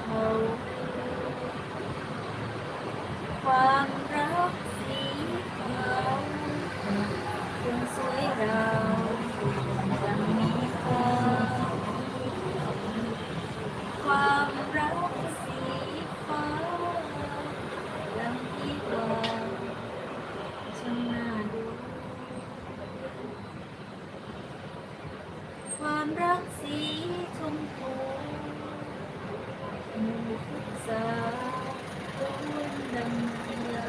เผาความรักสีขาวคนสวยเรายังมีค่าความรักสีฟ้ายังที่กว่าช่างน่าดูความรักสีชมพู มือพุทธาต้นดังยา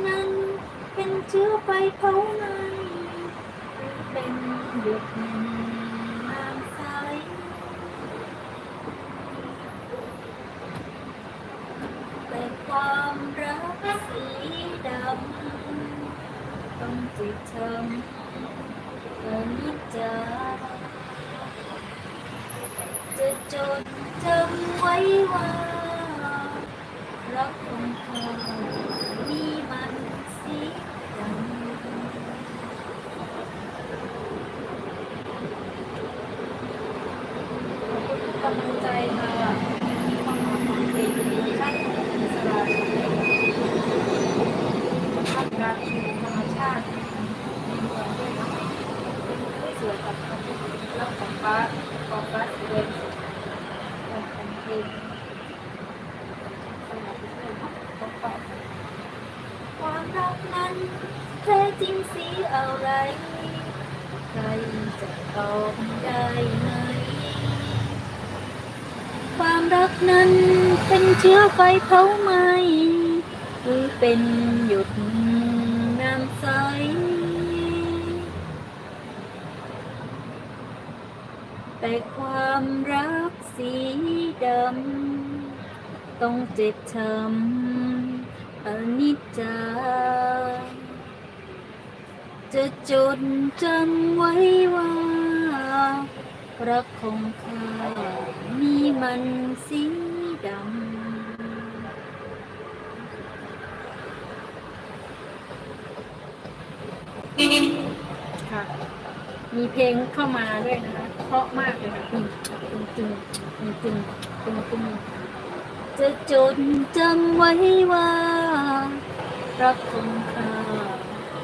ควา เป็นเชื้อไฟเผาไหม้เป็นหยดน้ำใสแต่ความรักสีดำต้องจิตทำอนิจจาจะจดจำไว้ว่า รักของเธอมีมันสีดำกำลังใจค่ะความหมายของเพลงนี้ท่านสลายท่ามกลางธรรมชาติสวยกับ รักของฟ้าของฟ้าสวยของเพลงความรักนั้นแท้จริงสีอะไรใครจะตอบได้ไหม ความรักนั้นเป็นเชื้อไฟเผาไหมหรือเป็นหยดน้ำใส แต่ความรักสีดำ ต้องเจ็บช้ำอนิจจา จะจดจำไว้ว่า รักของข้ามีมันสีดำค่ มีเพลงเข้ามาด้วยนะคะเพราะมากเลยค่ะตึงตึงตึงตึงตึงตึงจะจดจำไว้ว่ารักของข้า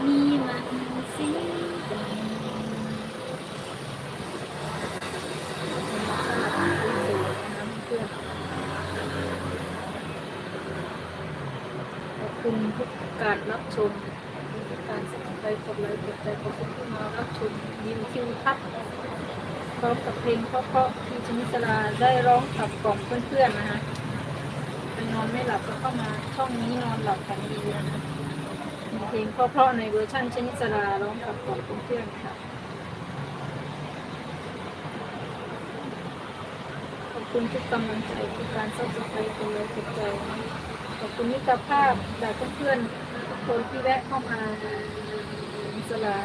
มีมันสีดำขอบคุณทุกการรับชมทุกการสนใจกดไลค์กดแชร์ขอบคุณที่มาม ยิวคิวทัศน์พร้อมกับเพลงเพราะๆที่ชนิสลาได้ร้องขับกล่อมเพื่อนๆนะคะไปนอนไม่หลับก็เข้ามาช่องนี้นอนหลับฝันดีนะคะมีเพลงเพราะๆในเวอร์ชันชนิสราร้องกับกับเพื่อนๆค่ะขอบคุณทุกกำลังใจทุกการซัพพอร์ตคนเลยติดใจขอบคุณมิตรภาพจากเพื่อนๆทุกคนที่แวะเข้ามา สรา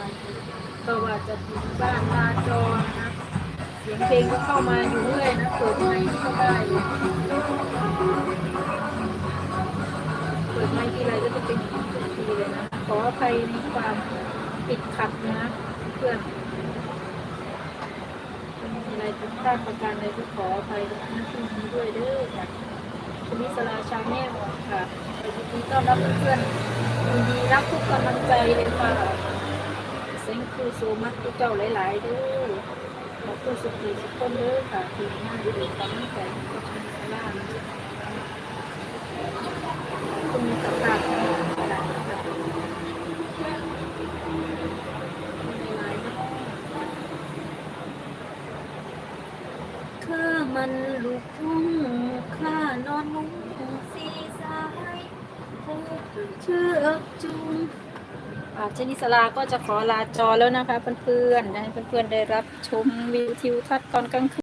ก็ว่าจะถึงบ้านมาจอนะเสียงเพลงก็เข้ามาอยู่เรื่อยนะเปิดไมค์ก็ได้เปิดไม้ทีไรก็จะเป็นองทุกทีเลยนะขออภัยในความปิดขัดนะเพื่อนมีอะไรผิดพลาดประการใดก็ขออภัยในที่นี้ด้วยเด้อค่ะคุณนิสลาชาแนลค่ะยินดีต้อนรับเพื่อนยินดีรับทุกกำลังใจเลยค่ะ งคือโซมัสทุกเจ้าหลายๆด้อขอบคุณสุขีสุขคนเด้อค่ะที่มานดูกำลังใจกับคุณนิสลานะคุณมีกับการอะไรข้ามันลูกทุ่งข้านอนนุ่งสีสายเธอเชื่อจุง อ่าชนิสลาก็จะขอลาจอแล้วนะคะเพื่อนๆให้เพื่อนๆ ได้รับชมวิวทิวทัศน์ตอนกลางคืน